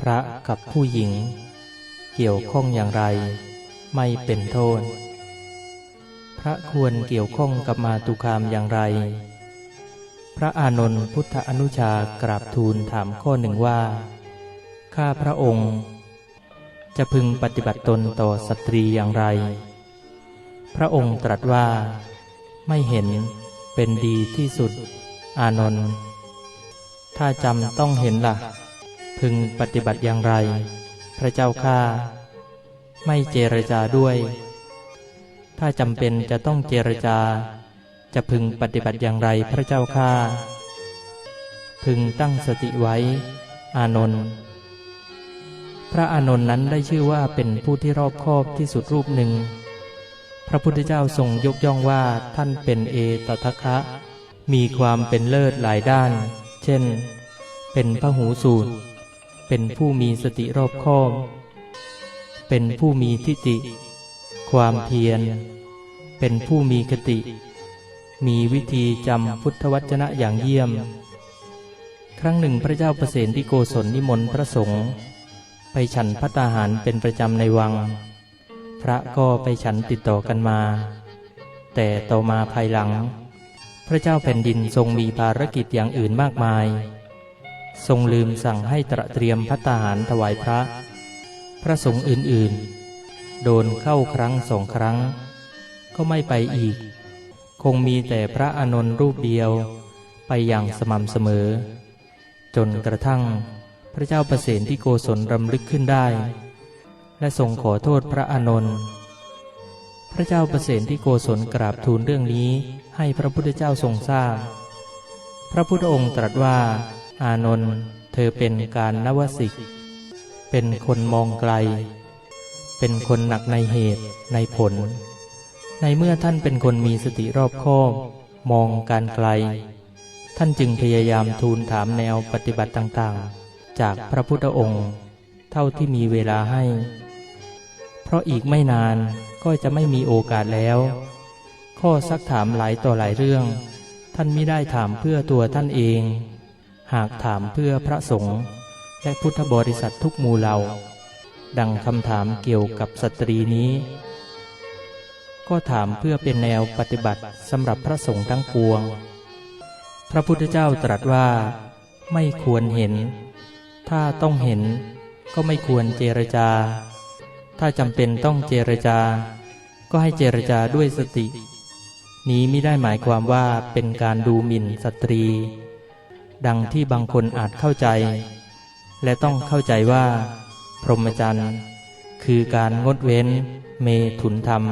พระกับผู้หญิง เกี่ยวข้องอย่างไร ไม่เป็นโทษ พระควรเกี่ยวข้องกับมาตุคามอย่างไร พระอานนท์พุทธอนุชากราบทูลถามข้อหนึ่งว่า ข้าพระองค์ จะพึงปฏิบัติตนต่อสตรีอย่างไร พระองค์ตรัสว่า ไม่เห็นเป็นดีที่สุด อานนท์ถ้าจำต้องเห็นละ่ะ พึงปฏิบัติอย่างไร พระเจ้าข้าไม่เจรจาด้วย ถ้าจำเป็นจะต้องเจรจา จะพึงปฏิบัติอย่างไรพระเจ้าข้าพึงตั้งสติไว้ อานนท์พระอานนท์นั้นได้ชื่อว่าเป็นผู้ที่รอบคอบที่สุดรูปหนึ่ง พระพุทธเจ้าทรงยกย่องว่าท่านเป็นเอตทัคคะ มีความเป็นเลิศหลายด้าน เช่น เป็นพระหูสูตร เป็นผู้มีสติรอบคอบ เป็นผู้มีทิฏฐิ ความเพียร เป็นผู้มีคติ มีวิธีจำพุทธวจนะอย่างเยี่ยม ครั้งหนึ่งพระเจ้าประเสนที่โกศลนิมนต์พระสงฆ์ไปฉันพัตาหารเป็นประจำในวัง พระก็ไปฉันติดต่อกันมา แต่ต่อมาภายหลัง พระเจ้าแผ่นดินทรงมีภารกิจอย่างอื่นมากมาย ทรงลืมสั่งให้ตระเตรียมพัตตาหารถวายพระ พระสงฆ์อื่นๆ โดนเข้าครั้งสองครั้ง ก็ไม่ไปอีก คงมีแต่พระอนนท์รูปเดียวไปอย่างสม่ำเสมอ จนกระทั่งพระเจ้าประเสนที่โกศลรำลึกขึ้นได้ และทรงขอโทษพระอนนท์พระเจ้าประเสนที่โกศลกราบทูลเรื่องนี้ให้พระพุทธเจ้าทรงทราบพระพุทธองค์ตรัสว่า อานนท์เธอเป็นการนวสิก เป็นคนมองไกล เป็นคนหนักในเหตุในผล ในเมื่อท่านเป็นคนมีสติรอบคอบ มองการไกล ท่านจึงพยายามทูลถามแนวปฏิบัติต่างๆ จากพระพุทธองค์ เท่าที่มีเวลาให้ เพราะอีกไม่นานก็จะไม่มีโอกาสแล้ว ข้อซักถามหลายต่อหลายเรื่อง ท่านไม่ได้ถามเพื่อตัวท่านเอง หากถามเพื่อพระสงฆ์และพุทธบริษัททุกมูเหล่า ดังคำถามเกี่ยวกับสตรีนี้ ก็ถามเพื่อเป็นแนวปฏิบัติสำหรับพระสงฆ์ทั้งปวง พระพุทธเจ้าตรัสว่า ไม่ควรเห็น ถ้าต้องเห็นก็ไม่ควรเจรจา ถ้าจำเป็นต้องเจรจา ก็ให้เจรจาด้วยสติ นี้ไม่ได้หมายความว่าเป็นการดูหมิ่นสตรี ดังที่บางคนอาจเข้าใจ และต้องเข้าใจว่า พรหมจรรย์ คือการงดเว้นเมถุนธรรม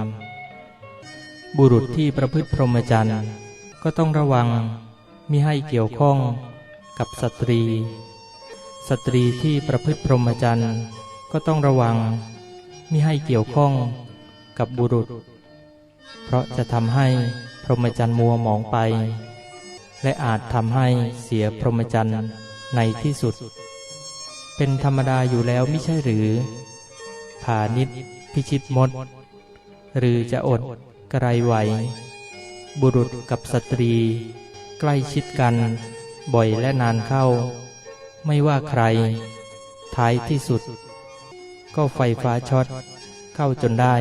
บุรุษที่ประพฤติพรหมจรรย์ก็ต้องระวังมิให้เกี่ยวข้องกับสตรี สตรีที่ประพฤติพรหมจรรย์ก็ต้องระวังมิให้เกี่ยวข้องกับบุรุษ เพราะจะทำให้พรหมจรรย์มัวหมองไป และอาจทำให้เสียพรหมจรรย์ในที่สุด เป็นธรรมดาอยู่แล้วไม่ใช่หรือผานิดพิชิตมด หรือจะอดกระไรไหว บุรุษกับสตรี ใกล้ชิดกัน บ่อยและนานเข้า ไม่ว่าใคร ท้ายที่สุด ก็ไฟฟ้าช็อตเข้าจนได้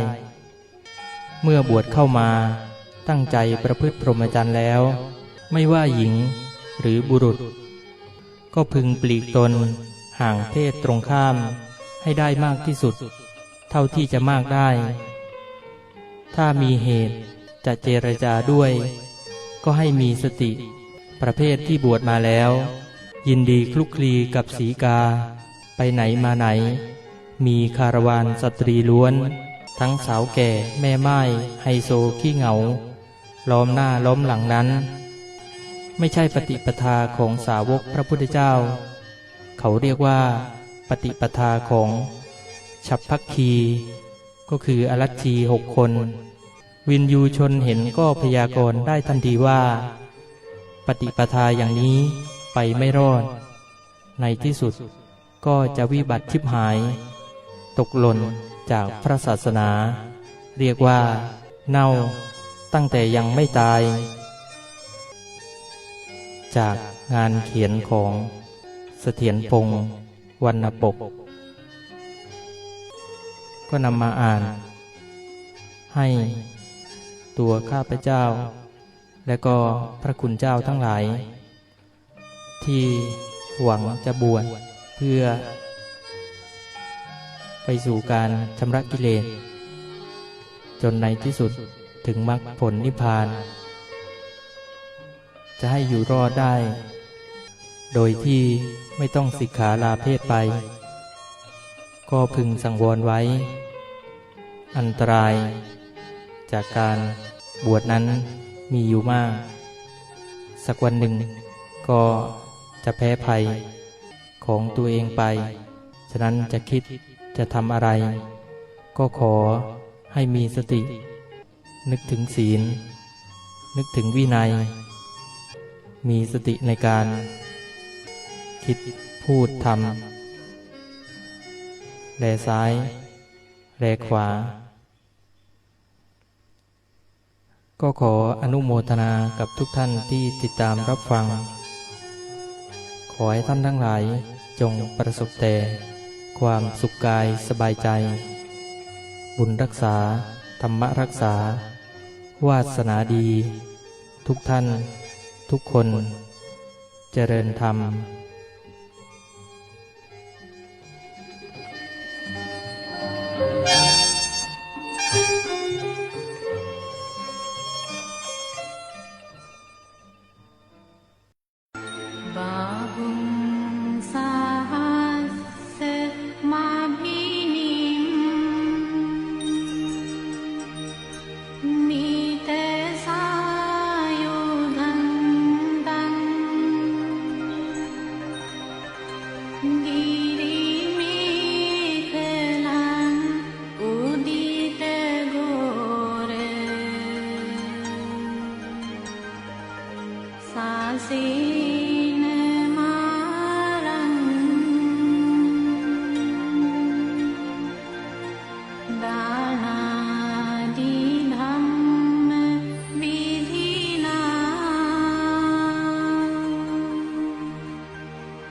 เมื่อบวชเข้ามาตั้งใจประพฤติพรหมจรรย์แล้ว ไม่ว่าหญิงหรือบุรุษ ก็พึงปลีกตนห่างเพศตรงข้ามให้ได้มากที่สุด เท่าที่จะมากได้ ถ้ามีเหตุจะเจรจาด้วย ก็ให้มีสติ ประเภทที่บวชมาแล้ว ยินดีคลุกคลีกับสีกา ไปไหนมาไหน มีคารวานสตรีล้วน ทั้งสาวแก่แม่ไม้ไฮโซขี้เหงา ล้อมหน้าล้อมหลังนั้น ไม่ใช่ปฏิปทาของสาวกพระพุทธเจ้า เขาเรียกว่า ปฏิปทาของฉับพักคี ก็คืออรัชชีหกคน วินยูชนเห็นก็พยากรณ์ได้ทันทีว่า ปฏิปทาอย่างนี้ไปไม่รอด ในที่สุดก็จะวิบัติชิบหาย ตกหล่นจากพระศาสนา เรียกว่า เน่าตั้งแต่ยังไม่ตาย จากงานเขียนของเสถียรพงศ์วรรณปก ก็นำมาอ่าน ให้ตัวข้าพเจ้า และก็พระคุณเจ้าทั้งหลาย ที่หวังจะบวชเพื่อ ไปสู่การชำระกิเลส จนในที่สุดถึงมรรคผลนิพพาน จะให้อยู่รอดได้ โดยที่ไม่ต้องสิกขาลาเพศไป ก็พึงสังวรไว้ อันตราย จากการบวชนั้นมีอยู่มาก สักวันหนึ่งก็จะแพ้ภัยของตัวเองไป ฉะนั้นจะคิดจะทำอะไร ก็ขอให้มีสติ นึกถึงศีล นึกถึงวินัย มีสติในการคิดพูดทำแลซ้าย แลขวา ก็ขออนุโมทนากับทุกท่านที่ติดตามรับฟัง ขอให้ท่านทั้งหลายจงประสบแต่ความสุขกายสบายใจ บุญรักษา ธรรมรักษา วาสนาดี ทุกท่าน ทุกคน เจริญธรรม Hindi